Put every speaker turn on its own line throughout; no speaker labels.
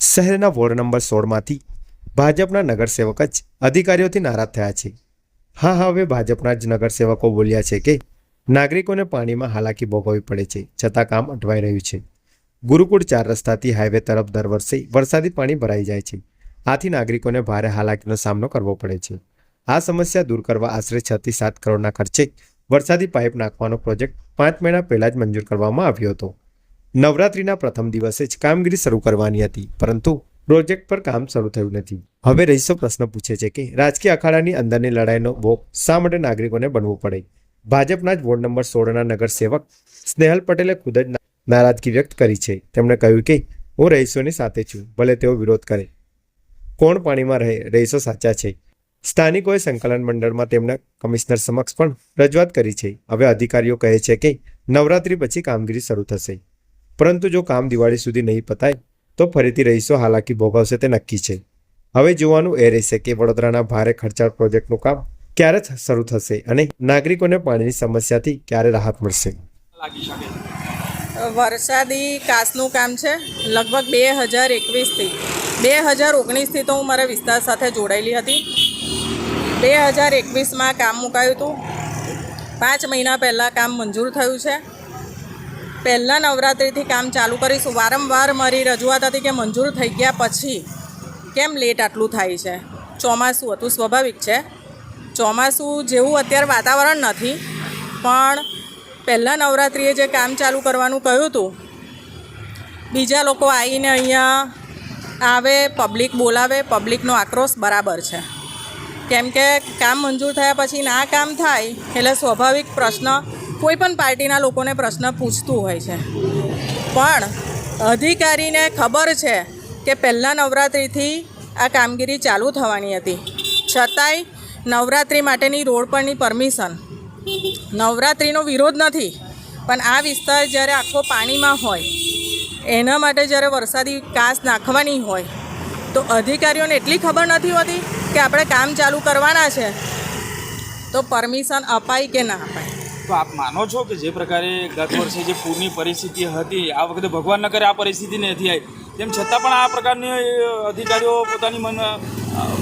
શહેરના ward number સોળમાંથી ભાજપના નગરસેવક જ અધિકારીઓથી નારાજ થયા છે. હા હવે ભાજપના જ નગરસેવકો બોલ્યા છે કે નાગરિકોને પાણીમાં હાલાકી ભોગવવી પડે છે, છતાં કામ અટવાઈ રહ્યું છે. ગુરુકુળ ચાર રસ્તાથી હાઈવે તરફ દર વર્ષે વરસાદી પાણી ભરાઈ જાય છે. આથી નાગરિકોને ભારે હાલાકીનો સામનો કરવો પડે છે. આ સમસ્યા દૂર કરવા આશરે છ થી સાત કરોડના ખર્ચે વરસાદી પાઇપ નાખવાનો પ્રોજેક્ટ પાંચ મહિના પહેલા જ મંજૂર કરવામાં આવ્યો હતો. નવરાત્રીના પ્રથમ દિવસે જ કામગીરી શરૂ કરવાની હતી, પરંતુ પ્રોજેક્ટ પર કામ શરૂ થયું નથી. હવે રહીશો પ્રશ્ન પૂછે છે કે રાજકીય અખાડાની અંદરની લડાઈનો ભોગ શા માટે નાગરિકોને બનવું પડે? ભાજપના જ વોર્ડ નંબર સોળના નગરસેવક સ્નેહલ પટેલે ખુદ જ નારાજગી વ્યક્ત કરી છે. તેમણે કહ્યું કે, હું રહીશોની સાથે છું, ભલે તેઓ વિરોધ કરે. કોણ પાણીમાં રહે? રહીશો સાચા છે. સ્થાનિકોએ સંકલન મંડળમાં તેમના કમિશનર સમક્ષ પણ રજૂઆત કરી છે. હવે અધિકારીઓ કહે છે કે, નવરાત્રી પછી કામગીરી શરૂ થશે. પરંતુ જો કામ દિવાળી સુધી નહીં પતાય તો ફરીથી રહીશો. હાલાકી ભોગવશે તે નક્કી છે. હવે જોવાનું એ રહેશે કે વડોદરાના ભારે ખર્ચાળ પ્રોજેક્ટનું કામ ક્યારે શરૂ થશે અને નાગરિકોને પાણીની સમસ્યાથી ક્યારે રાહત મળશે?
વરસાદી કાસનું કામ છે. લગભગ બે હજાર એકવીસથી બે હજાર ઓગણીસથી તો હું મારા વિસ્તાર સાથે જોડાયેલી હતી. બે હજાર એકવીસમાં કામ મુકાયું હતું. પાંચ મહિના પહેલાં કામ મંજૂર થયું છે. પહેલાં નવરાત્રિથી કામ ચાલુ કરીશું. વારંવાર મારી રજૂઆત હતી કે મંજૂર થઈ ગયા પછી કેમ લેટ આટલું થાય છે? ચોમાસું હતું, સ્વાભાવિક છે. ચોમાસું જેવું અત્યારે વાતાવરણ નથી, પણ પહેલાં નવરાત્રિએ જે કામ ચાલુ કરવાનું કહ્યું હતું, બીજા લોકો આવીને અહીંયા આવે પબ્લિક બોલાવે પબ્લિકનો આક્રોશ બરાબર છે. કેમ કે કામ મંજૂર થયા પછી ના કામ થાય, એટલે સ્વાભાવિક પ્રશ્ન કોઈ પણ પાર્ટીના લોકોને પ્રશ્ન પૂછતું હોય છે. પણ અધિકારીને ખબર છે કે પહેલાં નવરાત્રિથી આ કામગીરી ચાલુ થવાની હતી. છતાંય નવરાત્રિ માટેની રોડ પરની પરમિશન. નવરાત્રિનો વિરોધ નથી, પણ આ વિસ્તાર જ્યારે આખો પાણીમાં હોય, એના માટે જ્યારે વરસાદી કાસ નાખવાની હોય, તો અધિકારીઓને એટલી ખબર નથી હોતી કે આપણે કામ ચાલુ કરવાના છે. તો પરમિશન અપાય કે ના અપાય?
તો આપ માનો છો કે જે પ્રકારે ગત વર્ષે જે પૂરની પરિસ્થિતિ હતી, આ વખતે ભગવાન ન કરે આ પરિસ્થિતિ નથી આવી? તેમ છતાં પણ આ પ્રકારની અધિકારીઓ પોતાની મન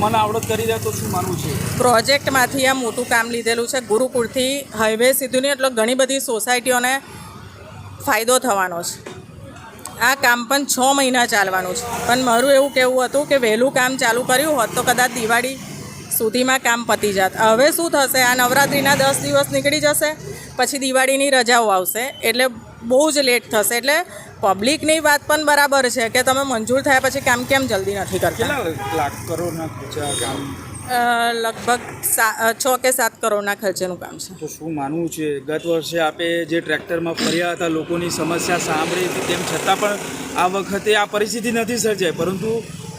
મન આવડત કરી રહ્યા તો શું માનવું છે?
પ્રોજેક્ટમાંથી આ મોટું કામ લીધેલું છે ગુરુકુળથી હાઈવે સીધુની, એટલે ઘણી બધી સોસાયટીઓને ફાયદો થવાનો છે. આ કામ પણ છ મહિના ચાલવાનું છે. પણ મારું એવું કહેવું હતું કે વહેલું કામ ચાલુ કર્યું હોત તો કદાચ દિવાળી સુધીમાં કામ પતી જાત. હવે શું થશે? આ નવરાત્રિના દસ દિવસ નીકળી જશે? પછી દિવાળીની રજાઓ આવશે એટલે બહુ જ લેટ થશે. એટલે પબ્લિકની વાત પણ બરાબર છે કે તમે મંજૂર થયા પછી કામ કેમ જલ્દી નથી કરતા?
લાખ કરોડના ખર્ચા કામ?
લગભગ છ કે સાત કરોડના ખર્ચેનું કામ છે.
તો શું માનવું છે? ગત વર્ષે આપે જે ટ્રેક્ટરમાં ફર્યા હતા લોકોની સમસ્યા સાંભળી હતી તેમ છતાં પણ આ વખતે આ પરિસ્થિતિ નથી સર્જાઈ. પરંતુ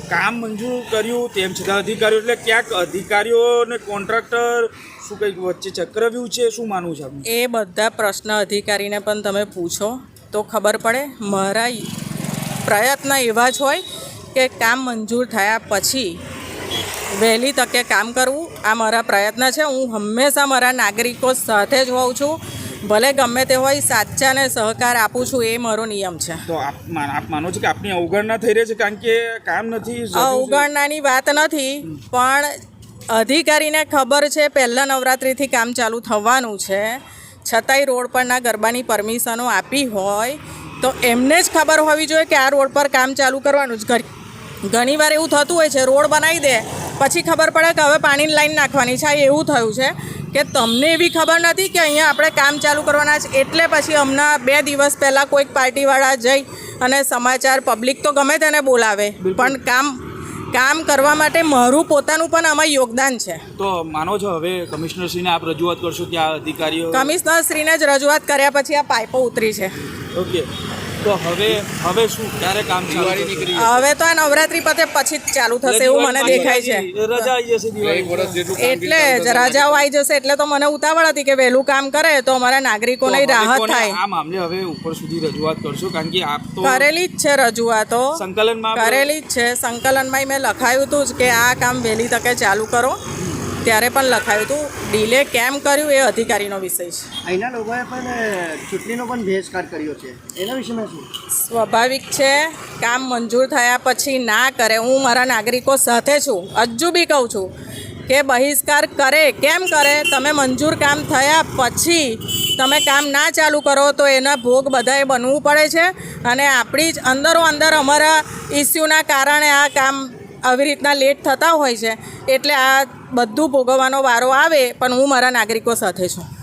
કામ મંજૂર કર્યું, તેમ છતાં અધિકારીઓ, એટલે ક્યાંક અધિકારીઓ અને કોન્ટ્રાક્ટર શું કંઈક વચ્ચે ચક્રવ્યૂહ છે, શું માનવું છે
એ બધા પ્રશ્ન અધિકારીને પણ તમે પૂછો, તો ખબર પડે. મારા પ્રયત્ન એવા જ હોય કે કામ મંજૂર થયા પછી વહેલી તકે કામ કરવું. આ મારા પ્રયત્ન છે. હું હંમેશા મારા નાગરિકો સાથે જ હોઉં છું. ભલે ગમે તે હોય સાચાને સહકાર આપું છું એ મારો નિયમ છે.
તો આપ આપ માનો છો કે આપની અવગણના થઈ રહી છે કારણ કે કામ નથી
અવગણનાની વાત નથી પણ અધિકારીને ખબર છે પહેલાં નવરાત્રિથી કામ ચાલુ થવાનું છે. છતાંય રોડ પરના ગરબાની પરમિશનો આપી હોય તો એમને જ ખબર હોવી જોઈએ કે આ રોડ પર કામ ચાલુ કરવાનું જ ઘણીવાર એવું થતું હોય છે રોડ બનાવી દે પછી ખબર પડે કે હવે પાણીની લાઈન નાખવાની છે એવું થયું છે. કે તમને એવી ખબર નથી કે અહીંયા આપણે કામ ચાલુ કરવાના છે? એટલે પછી હમણાં બે દિવસ પહેલાં કોઈક પાર્ટીવાળા જઈ અને સમાચાર પબ્લિક તો ગમે તેને બોલાવે. પણ કામ કામ કરવા માટે મારું પોતાનું પણ આમાં યોગદાન છે.
તો માનો છો હવે કમિશનરશ્રીને આપ રજૂઆત કરશો કે આ અધિકારીઓ?
કમિશનર શ્રીને જ રજૂઆત કર્યા પછી આ પાઇપો ઉતરી છે.
ઓકે. તો હવે હવે શું? ક્યારે કામ દિવાળી નીકળી
હવે તો આ નવરાત્રી પતે પછી જ ચાલુ થશે એવું મને દેખાય છે.
રજા આવી જશે દિવાળી.
એટલે જ રજાઓ આવી જશે એટલે તો મને ઉતાવળ હતી કે વહેલું કામ કરે તો અમારા નાગરિકોને રાહત થાય.
આ મામલે હવે ઉપર સુધી રજૂઆત કરશો? કારણ કે આપ તો
કરેલી જ છે રજૂઆતો.
સંકલનમાં
કરેલી જ છે. સંકલનમાં મેં લખાયું હતું જ કે આ કામ વહેલી તકે ચાલુ કરો. ત્યારે પણ લખાયું હતું. ડિલે કેમ કર્યું એ અધિકારીનો વિષય છે.
અહીંના લોકોએ પણ ચૂંટણીનો પણ બહિષ્કાર કર્યો છે. એના વિશે શું
સ્વાભાવિક છે કામ મંજૂર થયા પછી ના કરે. હું મારા નાગરિકો સાથે છું. હજુ બી કહું છું કે બહિષ્કાર કરે કેમ કરે? તમે મંજૂર કામ થયા પછી તમે કામ ના ચાલુ કરો તો એના ભોગ બધાએ બનવું પડે છે. અને આપણી જ અંદરો અંદર અમારા ઇસ્યુના કારણે આ કામ આવી રીતના લેટ થતા હોય છે, એટલે આ બધું ભોગવવાનો વારો આવે, પણ હું મારા નાગરિકો સાથે છું.